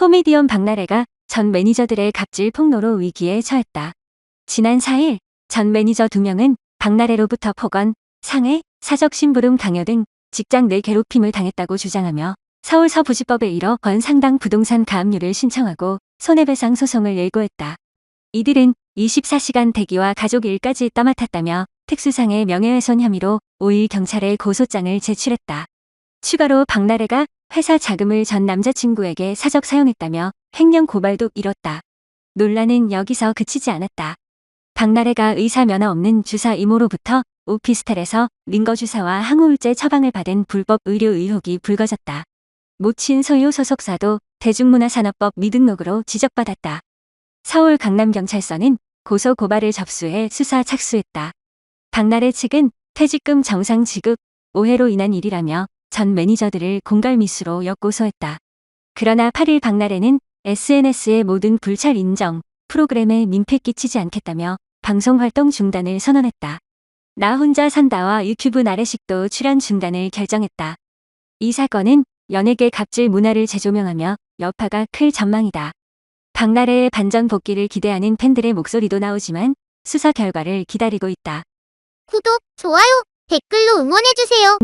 코미디언 박나래가 전 매니저들의 갑질 폭로로 위기에 처했다. 지난 4일 전 매니저 2명은 박나래로부터 폭언, 상해, 사적 심부름 강요 등 직장 내 괴롭힘을 당했다고 주장하며 서울 서부지법에 일어 권 상당 부동산 가압류를 신청하고 손해배상 소송을 예고했다. 이들은 24시간 대기와 가족 일까지 떠맡았다며 특수상해 명예훼손 혐의로 5일 경찰에 고소장을 제출했다. 추가로 박나래가 회사 자금을 전 남자친구에게 사적 사용했다며 횡령 고발도 이뤘다. 논란은 여기서 그치지 않았다. 박나래가 의사 면허 없는 주사 이모로부터 오피스텔에서 링거 주사와 항우울제 처방을 받은 불법 의료 의혹이 불거졌다. 모친 소유 소속사도 대중문화산업법 미등록으로 지적받았다. 서울 강남경찰서는 고소 고발을 접수해 수사 착수했다. 박나래 측은 퇴직금 정상 지급, 오해로 인한 일이라며 전 매니저들을 공갈미수로 역고소했다. 그러나 8일 박나래는 SNS의 모든 불찰 인정, 프로그램에 민폐 끼치지 않겠다며 방송 활동 중단을 선언했다. 나 혼자 산다와 유튜브 나래식도 출연 중단을 결정했다. 이 사건은 연예계 갑질 문화를 재조명하며 여파가 클 전망이다. 박나래의 반전 복귀를 기대하는 팬들의 목소리도 나오지만 수사 결과를 기다리고 있다. 구독, 좋아요, 댓글로 응원해주세요.